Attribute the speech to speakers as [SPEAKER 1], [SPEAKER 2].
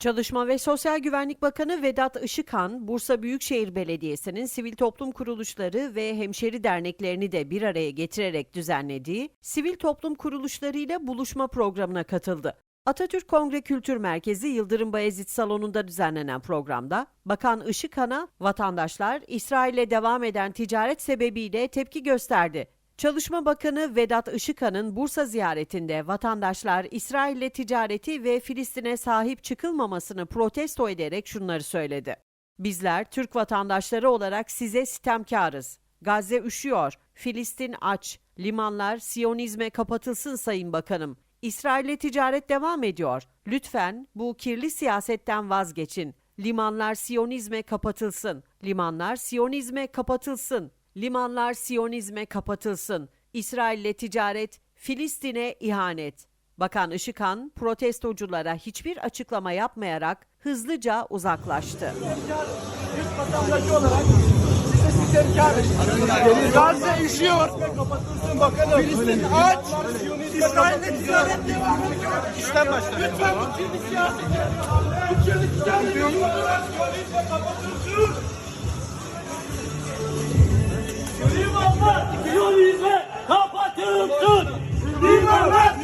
[SPEAKER 1] Çalışma ve Sosyal Güvenlik Bakanı Vedat Işıkhan, Bursa Büyükşehir Belediyesi'nin sivil toplum kuruluşları ve hemşeri derneklerini de bir araya getirerek düzenlediği sivil toplum kuruluşlarıyla buluşma programına katıldı. Atatürk Kongre Kültür Merkezi Yıldırım Bayezid Salonu'nda düzenlenen programda Bakan Işıkhan'a vatandaşlar İsrail'le devam eden ticaret sebebiyle tepki gösterdi. Çalışma Bakanı Vedat Işıkhan'ın Bursa ziyaretinde vatandaşlar İsrail'le ticareti ve Filistin'e sahip çıkılmamasını protesto ederek şunları söyledi. Bizler Türk vatandaşları olarak size sitemkarız. Gazze üşüyor, Filistin aç, limanlar Siyonizme kapatılsın Sayın Bakanım. İsrail'le ticaret devam ediyor. Lütfen bu kirli siyasetten vazgeçin. Limanlar Siyonizme kapatılsın. Limanlar Siyonizme kapatılsın. Limanlar Siyonizme kapatılsın. İsrail'le ticaret, Filistin'e ihanet. Bakan Işıkhan protestoculara hiçbir açıklama yapmayarak hızlıca uzaklaştı.
[SPEAKER 2] Türk vatandaşı olarak size sitemkarız. Gazze üşüyor. Filistin aç. İsrail'le ticaret devam ediyor. İşten Lütfen bu kirli siyaseti, bu kirli ticareti kapatılsın. Viva Rato!